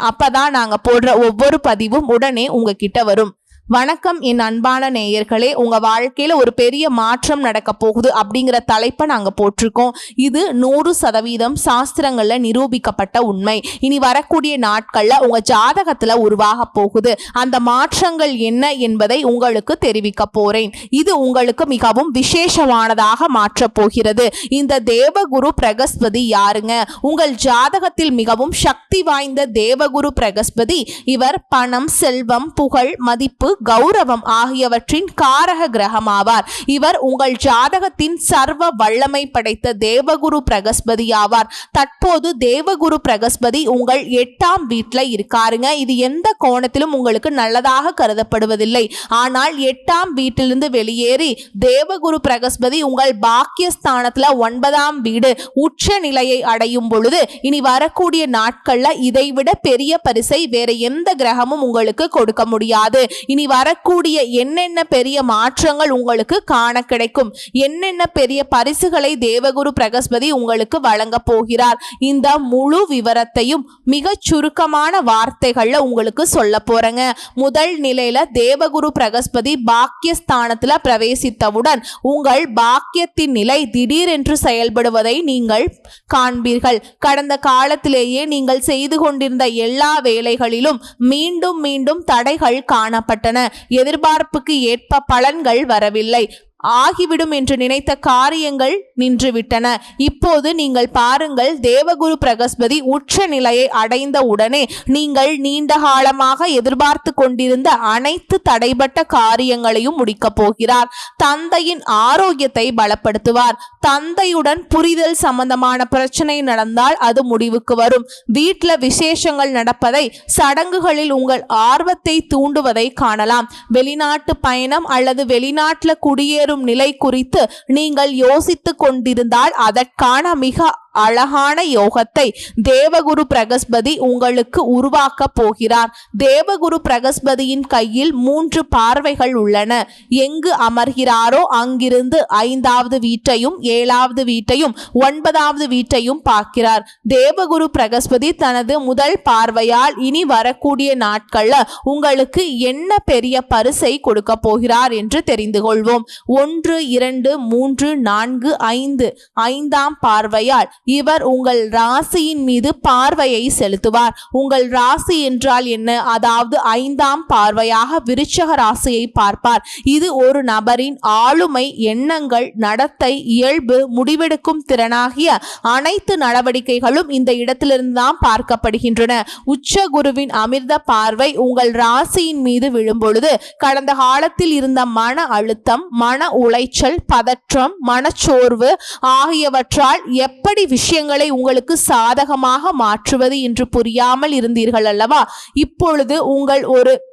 அப்பதான் நாங்க போடுற ஒவ்வொரு பதிவும் உடனே உங்ககிட்ட வரும். வணக்கம் என் அன்பான நேயர்களே. உங்க வாழ்க்கையில ஒரு பெரிய மாற்றம் நடக்க போகுது அப்படிங்கிற தலைப்பை நாங்க போட்டிருக்கோம். இது நூறு சதவீதம் சாஸ்திரங்கள்ல நிரூபிக்கப்பட்ட உண்மை. இனி வரக்கூடிய நாட்கள்ல உங்க ஜாதகத்துல உருவாக போகுது. அந்த மாற்றங்கள் என்ன என்பதை உங்களுக்கு தெரிவிக்க போறேன். இது உங்களுக்கு மிகவும் விசேஷமானதாக மாற்றப் போகிறது. இந்த தேவகுரு பிரகஸ்பதி யாருங்க? உங்கள் ஜாதகத்தில் மிகவும் சக்தி வாய்ந்த தேவகுரு பிரகஸ்பதி. இவர் பணம் செல்வம் புகழ் மதிப்பு கௌரவம் ஆகியவற்றின் காரக கிரகமாவார். இவர் உங்கள் ஜாதகத்தின் சர்வ வல்லமை படைத்த தேவகுரு பிரகஸ்பதி ஆவார். தற்போது தேவகுரு பிரகஸ்பதி உங்கள் எட்டாம் வீட்டில் இருக்காருங்க. இது எந்த கோணத்திலும் உங்களுக்கு நல்லதாக கருதப்படுவதில்லை. ஆனால் எட்டாம் வீட்டிலிருந்து வெளியேறி தேவகுரு பிரகஸ்பதி உங்கள் பாக்கியஸ்தானத்தில் ஒன்பதாம் வீடு உச்ச நிலையை அடையும் பொழுது இனி வரக்கூடிய நாட்களில் இதைவிட பெரிய பரிசை வேற எந்த கிரகமும் உங்களுக்கு கொடுக்க முடியாது. இனி வரக்கூடிய என்னென்ன பெரிய மாற்றங்கள் உங்களுக்கு காண கிடைக்கும்? என்னென்ன பெரிய பரிசுகளை தேவகுரு பிரகஸ்பதி உங்களுக்கு வழங்க போகிறார்? இந்த முழு விவரத்தையும் மிக சுருக்கமான வார்த்தைகள்ல உங்களுக்கு சொல்ல போறேங்க. முதல் நிலையில தேவகுரு பிரகஸ்பதி பாக்கியஸ்தானத்துல பிரவேசித்தவுடன் உங்கள் பாக்கியத்தின் நிலை திடீரென்று செயல்படுவதை நீங்கள் காண்பீர்கள். கடந்த காலத்திலேயே நீங்கள் செய்து கொண்டிருந்த எல்லா வேலைகளிலும் மீண்டும் மீண்டும் தடைகள் காணப்பட்டன. எதிர்பார்ப்புக்கு ஏற்ப பலன்கள் வரவில்லை. ஆகிவிடும் என்று நினைத்த காரியங்கள் நின்றுவிட்டன. இப்போது நீங்கள் பாருங்கள் தேவகுரு பிரகஸ்பதி உச்ச நிலையை அடைந்த உடனே நீங்கள் நீண்ட காலமாக எதிர்பார்த்து கொண்டிருந்த அனைத்து தடைபட்ட காரியங்களையும் முடிக்கப் போகிறார். தந்தையின் ஆரோக்கியத்தை பலப்படுத்துவார். தந்தையுடன் புரிதல் சம்பந்தமான பிரச்சனை நடந்தால் அது முடிவுக்கு வரும். வீட்டில் விசேஷங்கள் நடப்பதை சடங்குகளில் உங்கள் ஆர்வத்தை தூண்டுவதை காணலாம். வெளிநாட்டு பயணம் அல்லது வெளிநாட்டில் குடியேறும் நிலை குறித்து நீங்கள் யோசித்துக் கொண்டிருந்தால் அதற்கான மிக அழகான யோகத்தை தேவகுரு பிரகஸ்பதி உங்களுக்கு உருவாக்க போகிறார். தேவகுரு பிரகஸ்பதியின் கையில் மூன்று பார்வைகள் உள்ளன. எங்கு அமர்கிறாரோ அங்கிருந்து ஐந்தாவது வீட்டையும் ஏழாவது வீட்டையும் ஒன்பதாவது வீட்டையும் பார்க்கிறார். தேவகுரு பிரகஸ்பதி தனது முதல் பார்வையால் இனி வரக்கூடிய நாட்கள்ல உங்களுக்கு என்ன பெரிய பரிசை கொடுக்க போகிறார் என்று தெரிந்து கொள்வோம். ஒன்று இரண்டு மூன்று நான்கு ஐந்து ஐந்தாம் பார்வையால் இவர் உங்கள் ராசியின் மீது பார்வையை செலுத்துவார். உங்கள் ராசி என்றால் என்ன? அதாவது ஐந்தாம் பார்வையாக விருச்சக ராசியை பார்ப்பார். இது ஒரு நபரின் ஆளுமை எண்ணங்கள் நடத்தை இயல்பு முடிவெடுக்கும் திறனாகிய அனைத்து நடவடிக்கைகளும் இந்த இடத்திலிருந்து தான் பார்க்கப்படுகின்றன. உச்ச குருவின் அமிர்த பார்வை உங்கள் ராசியின் மீது விழும்பொழுது கடந்த காலத்தில் இருந்த மன அழுத்தம் மன உளைச்சல் பதற்றம் மனச்சோர்வு ஆகியவற்றால் எப்படி விஷயங்களை உங்களுக்கு சாதகமாக மாற்றுவது என்று புரியாமல் இருந்தீர்கள் அல்லவா? இப்பொழுது உங்கள் ஒரு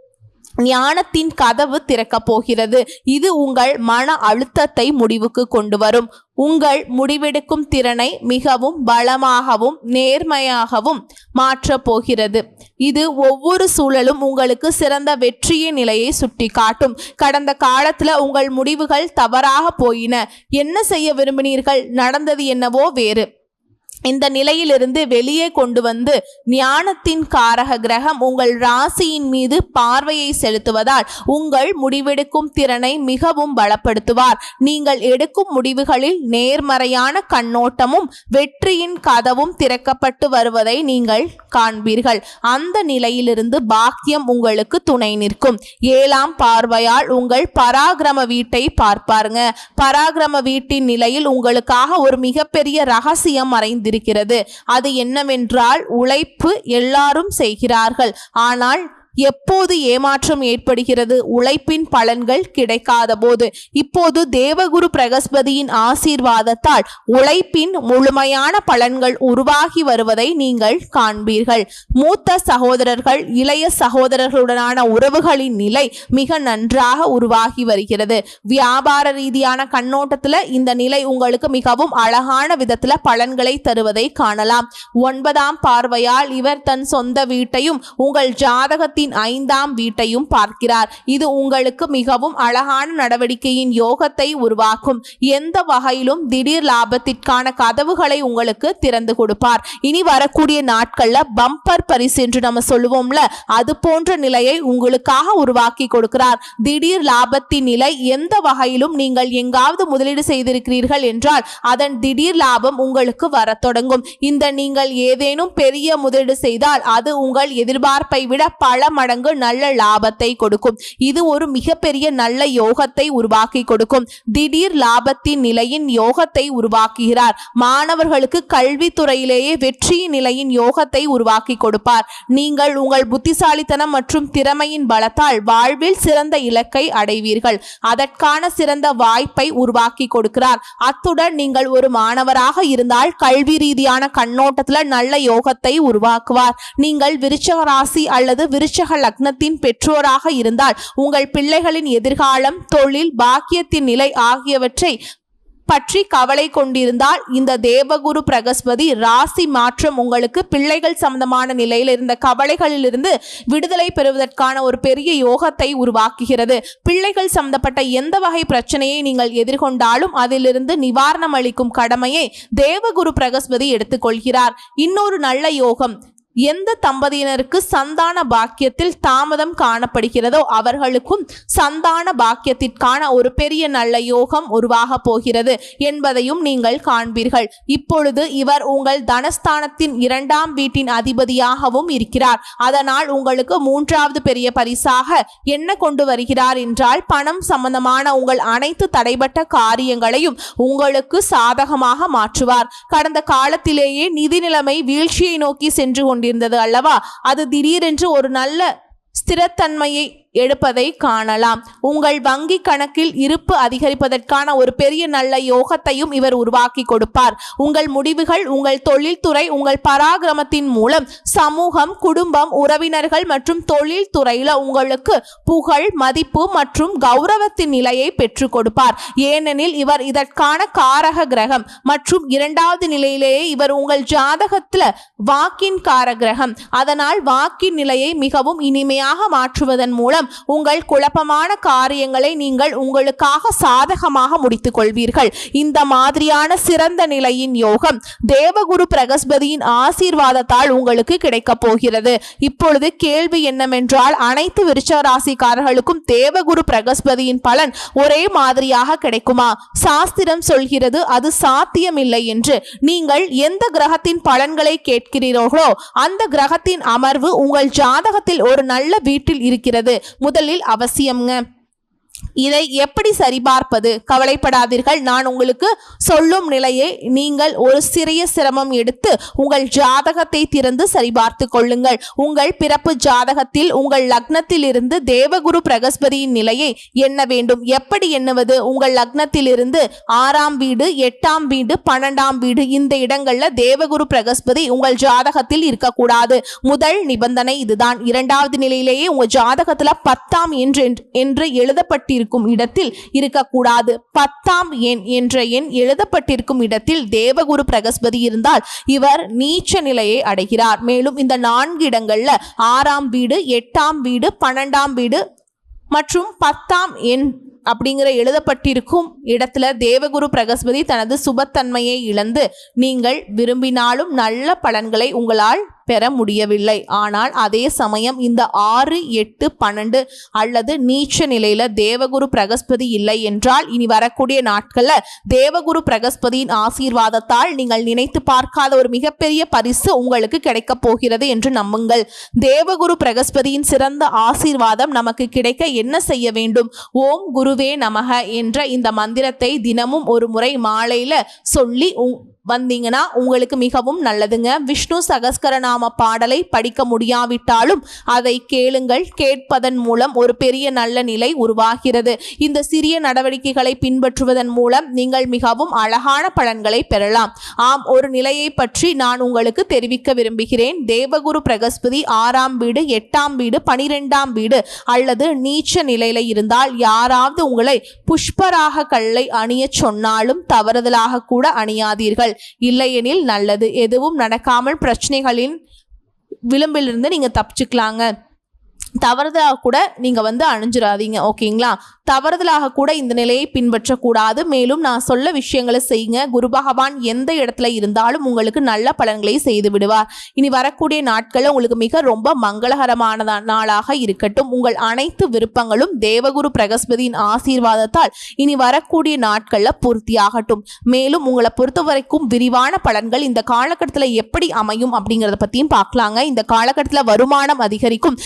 ஞானத்தின் கதவு திறக்கப் போகிறது. இது உங்கள் மன அழுத்தத்தை முடிவுக்கு கொண்டு வரும். உங்கள் முடிவெடுக்கும் திறனை மிகவும் பலமாகவும் நேர்மையாகவும் மாற்றப் போகிறது. இது ஒவ்வொரு சூழலும் உங்களுக்கு சிறந்த வெற்றியின் நிலையை சுட்டி காட்டும் கடந்த காலத்தில் உங்கள் முடிவுகள் தவறாக போயின. என்ன செய்ய விரும்பினீர்கள்? நடந்தது என்னவோ வேறு. இந்த நிலையிலிருந்து வெளியே கொண்டு வந்து ஞானத்தின் காரக கிரகம் உங்கள் ராசியின் மீது பார்வையை செலுத்துவதால் உங்கள் முடிவெடுக்கும் திறனை மிகவும் பலப்படுத்துவார். நீங்கள் எடுக்கும் முடிவுகளில் நேர்மறையான கண்ணோட்டமும் வெற்றியின் கதவும் திறக்கப்பட்டு வருவதை நீங்கள் காண்பீர்கள். அந்த நிலையிலிருந்து பாக்கியம் உங்களுக்கு துணை நிற்கும். ஏழாம் பார்வையால் உங்கள் பராக்கிரம வீட்டை பார்ப்பாருங்க. பராக்கிரம வீட்டின் நிலையில் உங்களுக்காக ஒரு மிகப்பெரிய ரகசியம் மறைந்திருக்கும் இருக்கிறது அது என்னவென்றால் உழைப்பு எல்லாரும் செய்கிறார்கள். ஆனால் எப்போது ஏமாற்றம் ஏற்படுகிறது? உழைப்பின் பலன்கள் கிடைக்காத போது. இப்போது தேவகுரு பிரகஸ்பதியின் ஆசீர்வாதத்தால் உழைப்பின் முழுமையான பலன்கள் உருவாகி வருவதை நீங்கள் காண்பீர்கள். மூத்த சகோதரர்கள் இளைய சகோதரர்களுடனான உறவுகளின் நிலை மிக நன்றாக உருவாகி வருகிறது. வியாபார ரீதியான கண்ணோட்டத்துல இந்த நிலை உங்களுக்கு மிகவும் அழகான விதத்துல பலன்களை தருவதை காணலாம். ஒன்பதாம் பார்வையால் இவர் தன் சொந்த வீட்டையும் உங்கள் ஜாதகத்தின் ஐந்தாம் வீட்டையும் பார்க்கிறார். இது உங்களுக்கு மிகவும் அழகான நடவடிக்கையின் யோகத்தை உருவாக்கும். எந்த வகையிலும் திடீர் லாபத்திற்கான கதவுகளை உங்களுக்கு திறந்து கொடுப்பார். இனி வரக்கூடிய நாட்கள்ல பம்பர் பரிசு என்று நம்ம சொல்லுவோம்ல அது போன்ற நிலையை உங்களுக்காக உருவாக்கி கொடுக்கிறார். திடீர் லாபத்தின் நிலை எந்த வகையிலும் நீங்கள் எங்காவது முதலீடு செய்திருக்கிறீர்கள் என்றால் அதன் திடீர் லாபம் உங்களுக்கு வர தொடங்கும். இந்த நீங்கள் ஏதேனும் பெரிய முதலீடு செய்தால் அது உங்கள் எதிர்பார்ப்பை விட பல மடங்கு நல்ல லாபத்தை கொடுக்கும். இது ஒரு மிகப்பெரிய நல்ல யோகத்தை உருவாக்கி கொடுக்கும். திடீர் லாபத்தின் நிலையின் யோகத்தை உருவாக்குகிறார். மாணவர்களுக்கு கல்வித்துறையிலேயே வெற்றியின் நிலையின் யோகத்தை உருவாக்கி கொடுப்பார். நீங்கள் உங்கள் புத்திசாலித்தனம் மற்றும் திறமையின் பலத்தால் வாழ்வில் சிறந்த இலக்கை அடைவீர்கள். அதற்கான சிறந்த வாய்ப்பை உருவாக்கி கொடுக்கிறார். அத்துடன் நீங்கள் ஒரு மாணவராக இருந்தால் கல்வி ரீதியான கண்ணோட்டத்தில் நல்ல யோகத்தை உருவாக்குவார். நீங்கள் விருச்சக ராசி அல்லது விருச்ச விருச்சக லக்னத்தின் பெற்றோராக இருந்தால் உங்கள் பிள்ளைகளின் எதிர்காலம் தொழில் பாக்கியத்தின் நிலை ஆகியவற்றை பற்றி கவலை கொண்டிருந்தால் இந்த தேவகுரு பிரகஸ்பதி ராசி மாற்றம் உங்களுக்கு பிள்ளைகள் சம்பந்தமான நிலையில் இருந்த கவலைகளிலிருந்து விடுதலை பெறுவதற்கான ஒரு பெரிய யோகத்தை உருவாக்குகிறது. பிள்ளைகள் சம்பந்தப்பட்ட எந்த வகை பிரச்சனையை நீங்கள் எதிர்கொண்டாலும் அதிலிருந்து நிவாரணம் அளிக்கும் கடமையை தேவகுரு பிரகஸ்பதி எடுத்துக்கொள்கிறார். இன்னொரு நல்ல யோகம் எந்த தம்பதியினருக்கு சந்தான பாக்கியத்தில் தாமதம் காணப்படுகிறதோ அவர்களுக்கும் சந்தான பாக்கியத்திற்கான ஒரு பெரிய நல்ல யோகம் உருவாக போகிறது என்பதையும் நீங்கள் காண்பீர்கள். இப்பொழுது இவர் உங்கள் தனஸ்தானத்தின் இரண்டாம் வீட்டின் அதிபதியாகவும் இருக்கிறார். அதனால் உங்களுக்கு மூன்றாவது பெரிய பரிசாக என்ன கொண்டு வருகிறார் என்றால் பணம் சம்பந்தமான உங்கள் அனைத்து தடைபட்ட காரியங்களையும் உங்களுக்கு சாதகமாக மாற்றுவார். கடந்த காலத்திலேயே நிதி நிலைமை வீழ்ச்சியை நோக்கி சென்று கொண்டிருந்தது அல்லவா? அது திடீரென்று ஒரு நல்ல ஸ்திரத்தன்மையை எடுப்பதை காணலாம். உங்கள் வங்கி கணக்கில் இருப்பு அதிகரிப்பதற்கான ஒரு பெரிய நல்ல யோகத்தையும் இவர் உருவாக்கி கொடுப்பார். உங்கள் முடிவுகள் உங்கள் தொழில்துறை உங்கள் பராக்கிரமத்தின் மூலம் சமூகம் குடும்பம் உறவினர்கள் மற்றும் தொழில்துறையில உங்களுக்கு புகழ் மதிப்பு மற்றும் கௌரவத்தின் நிலையை பெற்றுக் கொடுப்பார். ஏனெனில் இவர் இதற்கான காரக கிரகம் மற்றும் இரண்டாவது நிலையிலேயே இவர் உங்கள் ஜாதகத்துல வாக்கின் கார கிரகம். அதனால் வாக்கின் நிலையை மிகவும் இனிமையாக மாற்றுவதன் மூலம் உங்கள் குழப்பமான காரியங்களை நீங்கள் உங்களுக்காக சாதகமாக முடித்துக் கொள்வீர்கள் இந்த மாதிரியான சிறந்த நிலையின் யோகம் தேவகுரு பிரகஸ்பதியின் ஆசீர்வாதத்தால் உங்களுக்கு கிடைக்கப் போகிறது. இப்பொழுது கேள்வி என்னவென்றால் அனைத்து விருச்ச ராசிக்காரர்களுக்கும் தேவகுரு பிரகஸ்பதியின் பலன் ஒரே மாதிரியாக கிடைக்குமா? சாஸ்திரம் சொல்கிறது அது சாத்தியமில்லை என்று. நீங்கள் எந்த கிரகத்தின் பலன்களை கேட்கிறீர்களோ அந்த கிரகத்தின் அமர்வு உங்கள் ஜாதகத்தில் ஒரு நல்ல வீட்டில் இருக்கிறது. முதலில் அவசியம்ங்க. இதை எப்படி சரிபார்ப்பது? கவலைப்படாதீர்கள். நான் உங்களுக்கு சொல்லும் நிலையை நீங்கள் ஒரு சிறிய சிரமம் எடுத்து உங்கள் ஜாதகத்தை திறந்து சரிபார்த்து கொள்ளுங்கள். உங்கள் பிறப்பு ஜாதகத்தில் உங்கள் லக்னத்தில் இருந்து தேவகுரு பிரகஸ்பதியின் நிலையை எண்ண வேண்டும். எப்படி எண்ணுவது? உங்கள் லக்னத்தில் இருந்து ஆறாம் வீடு எட்டாம் வீடு பன்னெண்டாம் வீடு இந்த இடங்கள்ல தேவகுரு பிரகஸ்பதி உங்கள் ஜாதகத்தில் இருக்கக்கூடாது. முதல் நிபந்தனை இதுதான். இரண்டாவது நிலையிலேயே உங்கள் ஜாதகத்துல பத்தாம் என்று என்று எழுதப்பட்டிருக்கும் இடத்தில் இருக்கக்கூடாது. பத்தாம் எண் என்ற எண் எழுதப்பட்டிருக்கும் இடத்தில் தேவகுரு பிரகஸ்பதி இருந்தால் இவர் நீச்ச நிலையை அடைகிறார். மேலும் இந்த நான்கு இடங்கள்ல ஆறாம் வீடு எட்டாம் வீடு பன்னெண்டாம் வீடு மற்றும் பத்தாம் எண் அப்படிங்கிற எழுதப்பட்டிருக்கும் இடத்துல தேவகுரு பிரகஸ்பதி தனது சுபத்தன்மையை இழந்து நீங்கள் விரும்பினாலும் நல்ல பலன்களை உங்களால் பெற முடியவில்லை. ஆனால் அதே சமயம் இந்த ஆறு எட்டு பன்னெண்டு அல்லது நீச்ச நிலையில தேவகுரு பிரகஸ்பதி இல்லை என்றால் இனி வரக்கூடிய நாட்கள்ல தேவகுரு பிரகஸ்பதியின் ஆசீர்வாதத்தால் நீங்கள் நினைத்து பார்க்காத ஒரு மிகப்பெரிய பரிசு உங்களுக்கு கிடைக்கப் போகிறது என்று நம்புங்கள். தேவகுரு பிரகஸ்பதியின் சிறந்த ஆசீர்வாதம் நமக்கு கிடைக்க என்ன செய்ய வேண்டும்? ஓம் குருவே நமக என்ற இந்த மந்திரத்தை தினமும் ஒரு முறை மாலையில சொல்லி உ- வந்தீங்கன்னா உங்களுக்கு மிகவும் நல்லதுங்க. விஷ்ணு சகஸ்கரநாம பாடலை படிக்க முடியாவிட்டாலும் அதை கேளுங்கள். கேட்பதன் மூலம் ஒரு பெரிய நல்ல நிலை உருவாகிறது. இந்த சிறிய நடவடிக்கைகளை பின்பற்றுவதன் மூலம் நீங்கள் மிகவும் அழகான பலன்களை பெறலாம். ஆம் ஒரு நிலையை பற்றி நான் உங்களுக்கு தெரிவிக்க விரும்புகிறேன். தேவகுரு பிரகஸ்பதி ஆறாம் வீடு எட்டாம் வீடு பனிரெண்டாம் வீடு அல்லது நீச்ச நிலையில இருந்தால் யாராவது உங்களை புஷ்பராக கல்லை அணியச் சொன்னாலும் தவறுதலாக கூட அணியாதீர்கள். இல்லையெனில் நல்லது. எதுவும் நடக்காமல் பிரச்சனைகளின் விளிம்பிலிருந்து நீங்க தப்பிச்சுக்கலாங்க. தவறுதலாக கூட நீங்கள் வந்து அணிஞ்சிடாதீங்க ஓகேங்களா? தவறுதலாக கூட இந்த நிலையை பின்பற்றக்கூடாது. மேலும் நான் சொல்ல விஷயங்களை செய்யுங்க. குரு பகவான் எந்த இடத்துல இருந்தாலும் உங்களுக்கு நல்ல பலன்களை செய்து விடுவார். இனி வரக்கூடிய நாட்கள் உங்களுக்கு மிக ரொம்ப மங்களகரமான நாளாக இருக்கட்டும். உங்கள் அனைத்து விருப்பங்களும் தேவகுரு பிரகஸ்பதியின் ஆசீர்வாதத்தால் இனி வரக்கூடிய நாட்களில் பூர்த்தியாகட்டும். மேலும் உங்களை பொறுத்த வரைக்கும் விரிவான பலன்கள் இந்த காலகட்டத்தில் எப்படி அமையும் அப்படிங்கிறத பற்றியும் பார்க்கலாங்க. இந்த காலகட்டத்தில் வருமானம் அதிகரிக்கும்.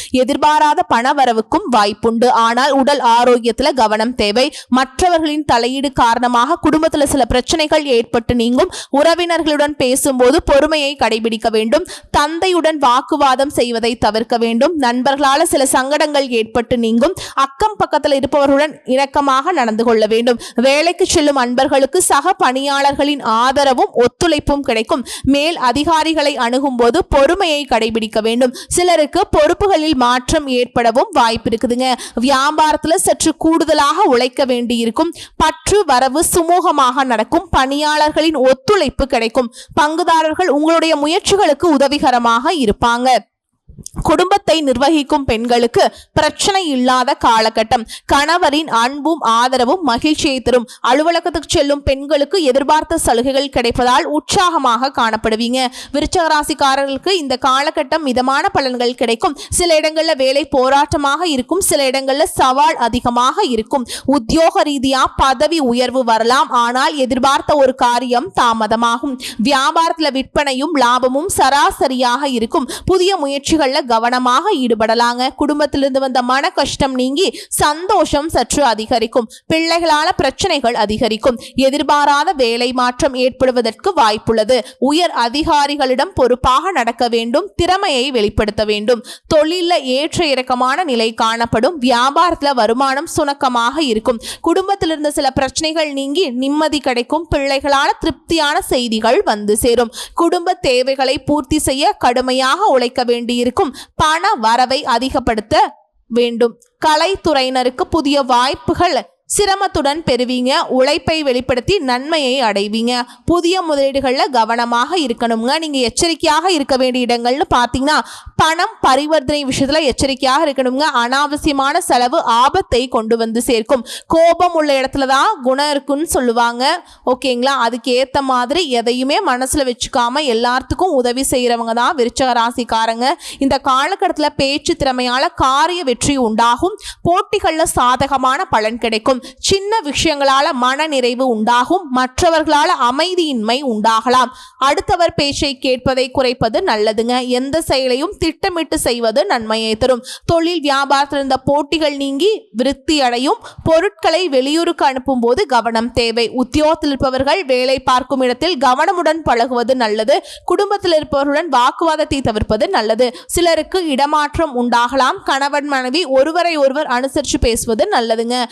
எதிர்பாராத பணவரவுக்கும் வாய்ப்புண்டு. ஆனால் உடல் ஆரோக்கியத்துல கவனம் தேவை. மற்றவர்களின் தலையீடு காரணமாக குடும்பத்துல சில பிரச்சனைகள் ஏற்பட்டு நீங்கும். உறவினர்களுடன் பேசும்போது பொறுமையை கடைபிடிக்க வேண்டும். தந்தையுடன் வாக்குவாதம் செய்வதை தவிர்க்க வேண்டும். நண்பர்களால சில சங்கடங்கள் ஏற்பட்டு நீங்கும். அக்கம் பக்கத்தில் இருப்பவர்களுடன் இணக்கமாக நடந்து கொள்ள வேண்டும். வேலைக்கு செல்லும் அன்பர்களுக்கு சக பணியாளர்களின் ஆதரவும் ஒத்துழைப்பும் கிடைக்கும். மேல் அதிகாரிகளை அணுகும் போது பொறுமையை கடைபிடிக்க வேண்டும். சிலருக்கு பொறுப்புகளில் மாற்றம் ஏற்படவும் வாய்ப்பு இருக்குதுங்க. வியாபாரத்துல சற்று கூடுதலாக உழைக்க வேண்டியிருக்கும். பற்று வரவு சுமூகமாக நடக்கும். பணியாளர்களின் ஒத்துழைப்பு கிடைக்கும். பங்குதாரர்கள் உங்களுடைய முயற்சிகளுக்கு உதவிகரமாக இருப்பாங்க. குடும்பத்தை நிர்வகிக்கும் பெண்களுக்கு பிரச்சனை இல்லாத காலகட்டம். கணவரின் அன்பும் ஆதரவும் மகிழ்ச்சியை தரும். அலுவலகத்துக்கு செல்லும் பெண்களுக்கு எதிர்பார்த்த சலுகைகள் கிடைப்பதால் உற்சாகமாக காணப்படுவீங்க. விருச்சகராசிக்காரர்களுக்கு இந்த காலகட்டம் மிதமான பலன்கள் கிடைக்கும். சில இடங்கள்ல வேலை போராட்டமாக இருக்கும். சில இடங்கள்ல சவால் அதிகமாக இருக்கும். உத்தியோக ரீதியா பதவி உயர்வு வரலாம். ஆனால் எதிர்பார்த்த ஒரு காரியம் தாமதமாகும். வியாபாரத்துல விற்பனையும் லாபமும் சராசரியாக இருக்கும். புதிய முயற்சிகள் விஷயங்கள்ல கவனமாக ஈடுபடலாங்க. குடும்பத்திலிருந்து வந்த மன கஷ்டம் நீங்கி சந்தோஷம் சற்று அதிகரிக்கும். பிள்ளைகளால பிரச்சனைகள் அதிகரிக்கும். எதிர்பாராத வேலை மாற்றம் ஏற்படுவதற்கு வாய்ப்புள்ளது. உயர் அதிகாரிகளிடம் பொறுப்பாக நடக்க வேண்டும். திறமையை வெளிப்படுத்த வேண்டும். தொழில ஏற்ற இறக்கமான நிலை காணப்படும். வியாபாரத்துல வருமானம் சுணக்கமாக இருக்கும். குடும்பத்திலிருந்து சில பிரச்சனைகள் நீங்கி நிம்மதி கிடைக்கும். பிள்ளைகளால திருப்தியான செய்திகள் வந்து சேரும். குடும்ப தேவைகளை பூர்த்தி செய்ய கடுமையாக உழைக்க வேண்டியிருக்கும். பண வரவை அதிகப்படுத்த வேண்டும். கலைத்துறையினருக்கு புதிய வாய்ப்புகள் சிரமத்துடன் பெறுவீங்க. உழைப்பை வெளிப்படுத்தி நன்மையை அடைவீங்க. புதிய முதலீடுகளில் கவனமாக இருக்கணுங்க நீங்கள் எச்சரிக்கையாக இருக்க வேண்டிய இடங்கள்னு பார்த்தீங்கன்னா பணம் பரிவர்த்தனை விஷயத்தில் எச்சரிக்கையாக இருக்கணுங்க அனாவசியமான செலவு ஆபத்தை கொண்டு வந்து சேர்க்கும். கோபம் உள்ள இடத்துல தான் குணம் இருக்குன்னு சொல்லுவாங்க. ஓகேங்களா? அதுக்கு ஏற்ற மாதிரி எதையுமே மனசில் வச்சுக்காம எல்லாத்துக்கும் உதவி செய்கிறவங்க தான் விருச்சக ராசிக்காரங்க. இந்த காலகட்டத்தில் பேச்சு திறமையால் காரிய வெற்றி உண்டாகும். போட்டிகளில் சாதகமான பலன் கிடைக்கும். சின்ன விஷயங்களால மன நிறைவு உண்டாகும் மற்றவர்களால அமைதியின்மை உண்டாகலாம். அடுத்தவர் பேச்சை கேட்பதை குறைப்பது நல்லதுங்க. எந்த செயலையும் திட்டமிட்டு செய்வது நன்மையை தரும். தொழில் வியாபாரத்தில் இருந்த போட்டிகள் நீங்கி விருத்தி அடையும். பொருட்களை வெளியூருக்கு அனுப்பும் போது கவனம் தேவை. உத்தியோகத்தில் இருப்பவர்கள் வேலை பார்க்கும் இடத்தில் கவனமுடன் பழகுவது நல்லது. குடும்பத்தில் இருப்பவர்களுடன் வாக்குவாதத்தை தவிர்ப்பது நல்லது. சிலருக்கு இடமாற்றம் உண்டாகலாம். கணவன் மனைவி ஒருவரை ஒருவர் அனுசரித்து பேசுவது நல்லதுங்க.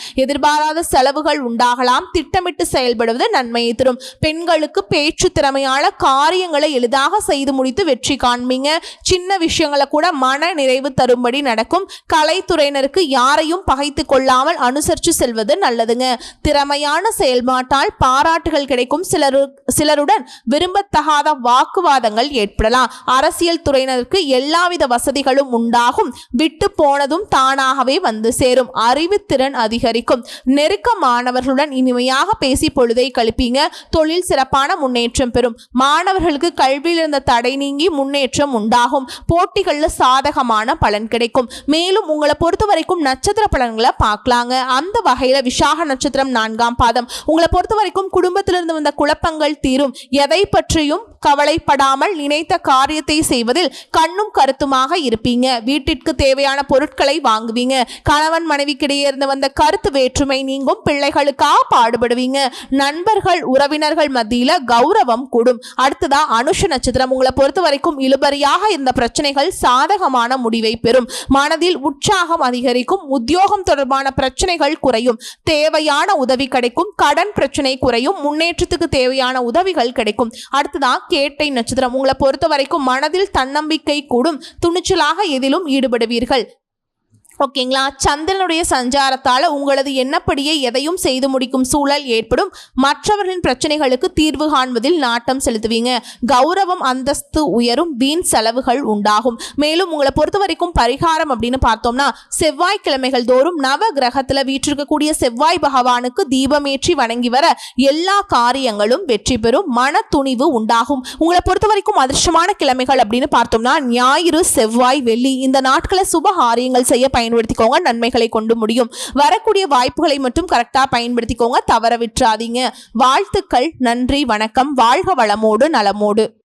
எதிர்பாராத செலவுகள் உண்டாகலாம். திட்டமிட்டு செயல்படுவது நன்மையை தரும். பெண்களுக்கு பேச்சு திறமையால காரியங்களை எளிதாக செய்து முடித்து வெற்றி காண்பீங்க. சின்ன விஷயங்களை கூட மன நிறைவு தரும்படி நடக்கும். கலைத்துறையினருக்கு யாரையும் பகைத்து கொள்ளாமல் அனுசரித்து செல்வது நல்லதுங்க. திறமையான செயல்பாட்டால் பாராட்டுகள் கிடைக்கும். சிலரு சிலருடன் விரும்பத்தகாத வாக்குவாதங்கள் ஏற்படலாம். அரசியல் துறையினருக்கு எல்லாவித வசதிகளும் உண்டாகும். விட்டு போனதும் தானாகவே வந்து சேரும். அறிவுத்திறன் அதிகரிக்கும். நெருக்கமானவர்களுடன் இனிமையாக பேசி பொழுதை கழிப்பீங்க. தொழில் சிறப்பான முன்னேற்றம் பெறும். மாணவர்களுக்கு கல்வியில் இருந்த தடை நீங்கி முன்னேற்றம் உண்டாகும். போட்டிகளில் சாதகமான பலன் கிடைக்கும். மேலும் உங்களை பொறுத்த வரைக்கும் நட்சத்திர பலன்களை பார்க்கலாங்க. அந்த வகையில் விசாக நட்சத்திரம் நான்காம் பாதம். உங்களை பொறுத்த வரைக்கும் குடும்பத்திலிருந்து வந்த குழப்பங்கள் தீரும். எதை பற்றியும் கவலைப்படாமல் நினைத்த காரியத்தை செய்வதில் கண்ணும் கருத்துமாக இருப்பீங்க. வீட்டிற்கு தேவையான பொருட்களை வாங்குவீங்க. கணவன் மனைவிக்கிடையே இருந்து வந்த கருத்து வேற்றுமை நீங்கும் பிள்ளைகளுக்காக பாடுபடுவீங்க. நண்பர்கள் உறவினர்கள் மத்தியில கௌரவம் கூடும். அடுத்ததா அனுஷ நட்சத்திரம். உங்களை பொறுத்த வரைக்கும் இழுபறியாக இருந்த பிரச்சனைகள் சாதகமான முடிவை பெறும். மனதில் உற்சாகம் அதிகரிக்கும். உத்தியோகம் தொடர்பான பிரச்சனைகள் குறையும். தேவையான உதவி கிடைக்கும். கடன் பிரச்சனை குறையும். முன்னேற்றத்துக்கு தேவையான உதவிகள் கிடைக்கும். அடுத்ததான் கேட்டை நட்சத்திரம். உங்களை பொறுத்த வரைக்கும் மனதில் தன்னம்பிக்கை கூடும். துணிச்சலாக எதிலும் ஈடுபடுவீர்கள். ஓகேங்களா? சந்திரனுடைய சஞ்சாரத்தால் உங்களது எண்ணப்படியே எதையும் செய்து முடிக்கும் சூழல் ஏற்படும். மற்றவர்களின் பிரச்சனைகளுக்கு தீர்வு காண்பதில் நாட்டம் செலுத்துவீங்க. கௌரவம் அந்தஸ்து உயரும் வீண் செலவுகள் உண்டாகும். மேலும் உங்களை பொறுத்த வரைக்கும் பரிகாரம் அப்படின்னு பார்த்தோம்னா செவ்வாய்க்கிழமைகள் தோறும் நவ கிரகத்தில் வீற்றிருக்கக்கூடிய செவ்வாய் பகவானுக்கு தீபமேற்றி வணங்கி வர எல்லா காரியங்களும் வெற்றி பெறும். மன துணிவு உண்டாகும். உங்களை பொறுத்த வரைக்கும் அதிர்ஷ்டமான கிழமைகள் அப்படின்னு பார்த்தோம்னா ஞாயிறு செவ்வாய் வெள்ளி இந்த நாட்களை சுப காரியங்கள் செய்ய பயன்படுத்திக்கோங்க நன்மைகளை கொண்டு முடியும். வரக்கூடிய வாய்ப்புகளை மட்டும் கரெக்டாக பயன்படுத்திக்கோங்க தவற விட்டுறாதீங்க. வாழ்த்துக்கள் நன்றி வணக்கம் வாழ்க வளமோடு நலமோடு.